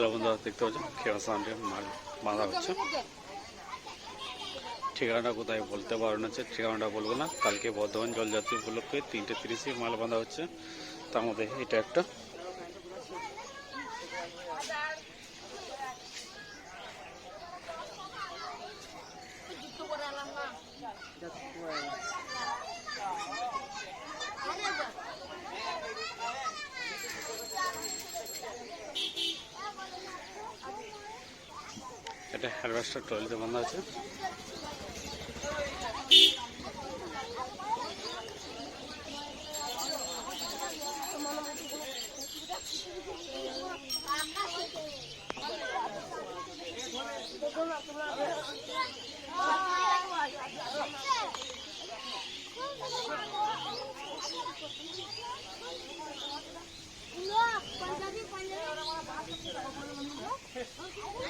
Hello বন্ধুরা দেখতে পাচ্ছেন? খেয়া সামনে মাল বাঁধা হচ্ছে। ঠিকানাটা কোথায় বলতে পারো না যে ঠিকানাটা বলব না। কালকে বর্ধমান জলযাত্রী উপলক্ষে তিনটে তিরিশে মাল বাঁধা হচ্ছে। তার মধ্যে এটা একটা এটা হারভেস্টার ট্রলিতে বন্ধ আছে।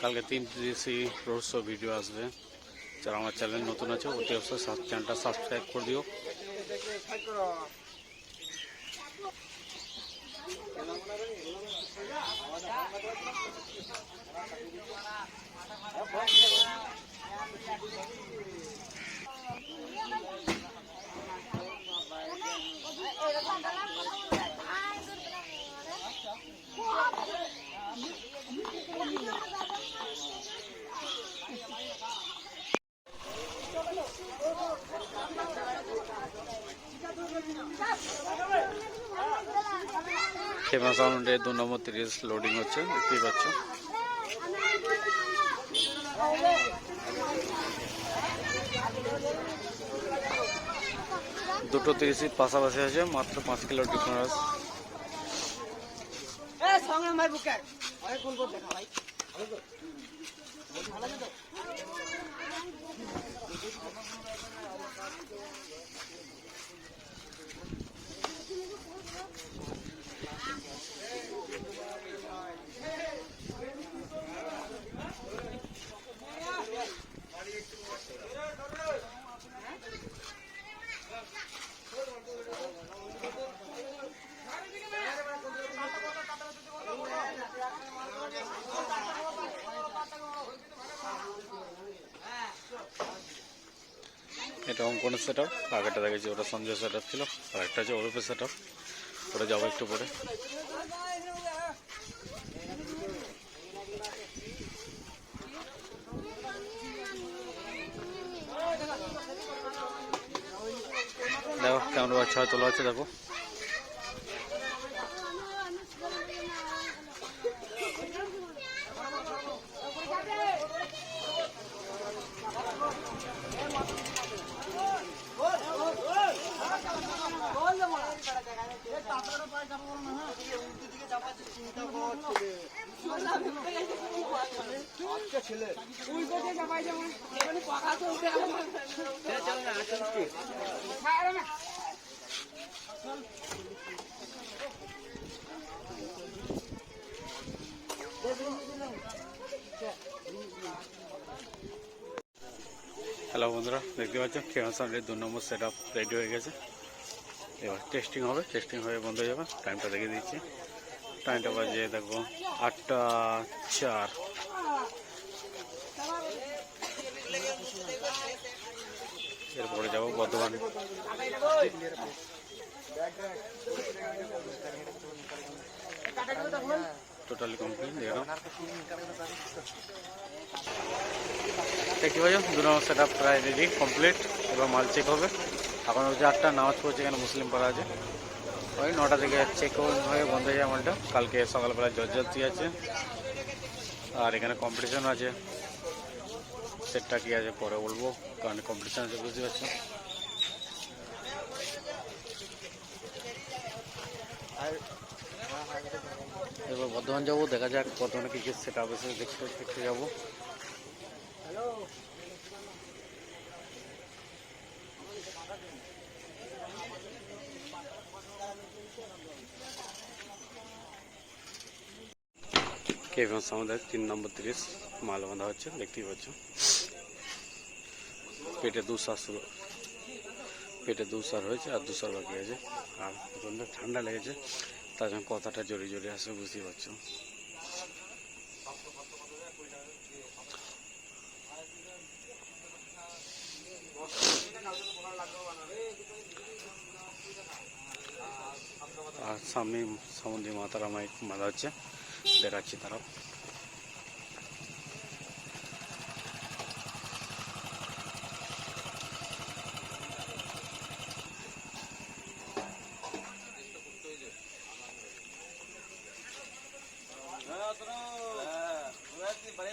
কালকে তিন তিরিশে রোড ভিডিও আসবে। যারা আমার চ্যানেল নতুন আছে, অতি অবশ্যই চ্যানেলটা সাবস্ক্রাইব করে দিও। ফেমাস সাউন্ডে দু নম্বর তিরিশ লোডিং হচ্ছে দেখতেই পাচ্ছ। দুটো তিরিশ পাশাপাশি আছে মাত্র পাঁচ কিলো ডিফারেন্স এটা অঙ্কনের সেট আপ আগেটা দেখেছি, ওটা সঞ্জয় সেট আপ ছিল আর একটা আছে অরূপের সেট আপ ওটা যাব একটু পরে। দেখো কেমন বাচ্চা তোলা হচ্ছে, দেখো উল্টো যে যাবাই যেমন এখানে পাকা তো উঠে আমার চল না চল কি হ্যাঁ রে হ্যালো বন্ধুরা দেখতে পাচ্ছ ফেমাস সাউন্ডের দু নম্বর সেট আপ রেডি হয়ে গেছে। এবার টেস্টিং হবে টেস্টিং হয়ে বন্ধ হয়ে যাবে। টাইমটা দেখে দিচ্ছি। টাইমটা বাজে দেখো আটটা চার। এরপরে যাব বর্ধমান। টোটালি কমপ্লিট দেখে। নাও দেখতে পাচ্ছ দু নম্বর সেট আপ প্রায় রেডি কমপ্লিট এবার মাল চেক হবে। এখন হচ্ছে আটটা নামাজ পড়ছে এখানে মুসলিম পাড়া আছে। ওই নটা থেকে চেক হয়ে বন্ধ হয়ে যায় মালটা। কালকে সকালবেলা জর্জাতি আছে। আর এখানে কম্পিটিশন আছে। সেটটা কি আছে পরে বলব কারণ কম্পিটিশন আছে বুঝতে পারছ এবার বর্ধমান যাব দেখা যাক বর্ধমানে কি কি সেট আপ আছে দেখতে দেখতে যাব। কে ফেমাস আমাদের তিন নম্বর তিরিশ মাল বাঁধা হচ্ছে দেখতেই পাচ্ছ। পেটে দুশ্বাস শুরু পেটে দুশ্বাস হয়েছে আর দুশ্বাস বাকি আছে। আর প্রচণ্ড ঠান্ডা লেগেছে। তার জন্য কথাটা জোরে জোরে আসে, বুঝতেই পারছ। আর সামনে সমুদ্রী মাতারা মাইক বাঁধা হচ্ছে দেখাচ্ছি তারা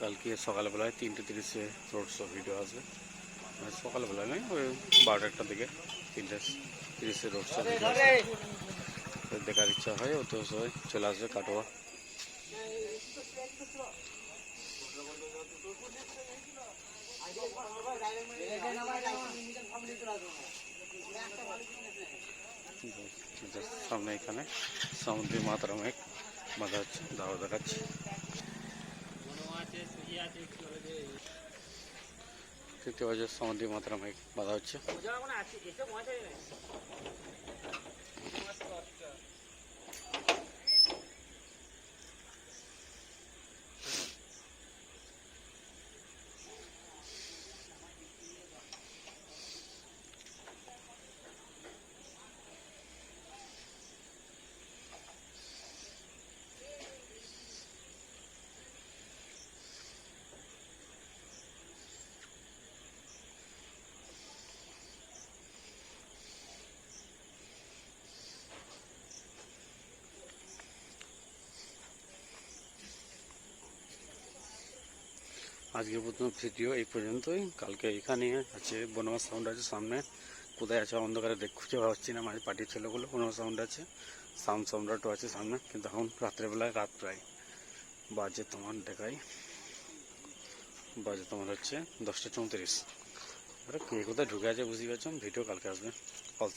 কালকে সকালবেলায় তিনটে তিরিশে রোড শো ভিডিও আসবে মানে সকালবেলায় নয়, ওই বারোটা একটা দিকে তিনটে তিরিশে রোড শো ভিডিও দেখার ইচ্ছা হয় অত সবাই চলে আসবে কাটোয়া। সামনে এখানে সমুদ্রী মাতারা মেঘ বাঁধা হচ্ছে দাওয়া দেখাচ্ছি। দেখতে পাচ্ছ সামুদ্রী মাতারা মেঘ বাঁধা হচ্ছে। আজকে প্রথম ভিডিও এই পর্যন্তই। কালকে এখানে আছে বনমাস সাউন্ড আছে, সামনে কোথায় আছে অন্ধকারে দেখ, খুঁজে পাওয়া যাচ্ছি না মাঝে পার্টির ছেলেগুলো বনমাস সাউন্ড আছে সাউন্ড সম্রাটও আছে সামনে, কিন্তু এখন রাত্রেবেলায়, রাত প্রায় বাজে তোমার দেখাই, বাজে তোমার হচ্ছে দশটা চৌত্রিশ। এবারে কে কোথায় ঢুকে আছে বুঝতে পারছ? ভিডিও কালকে আসবে কল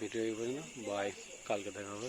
ভিডিও এই পর্যন্ত। বাই কালকে দেখা হবে।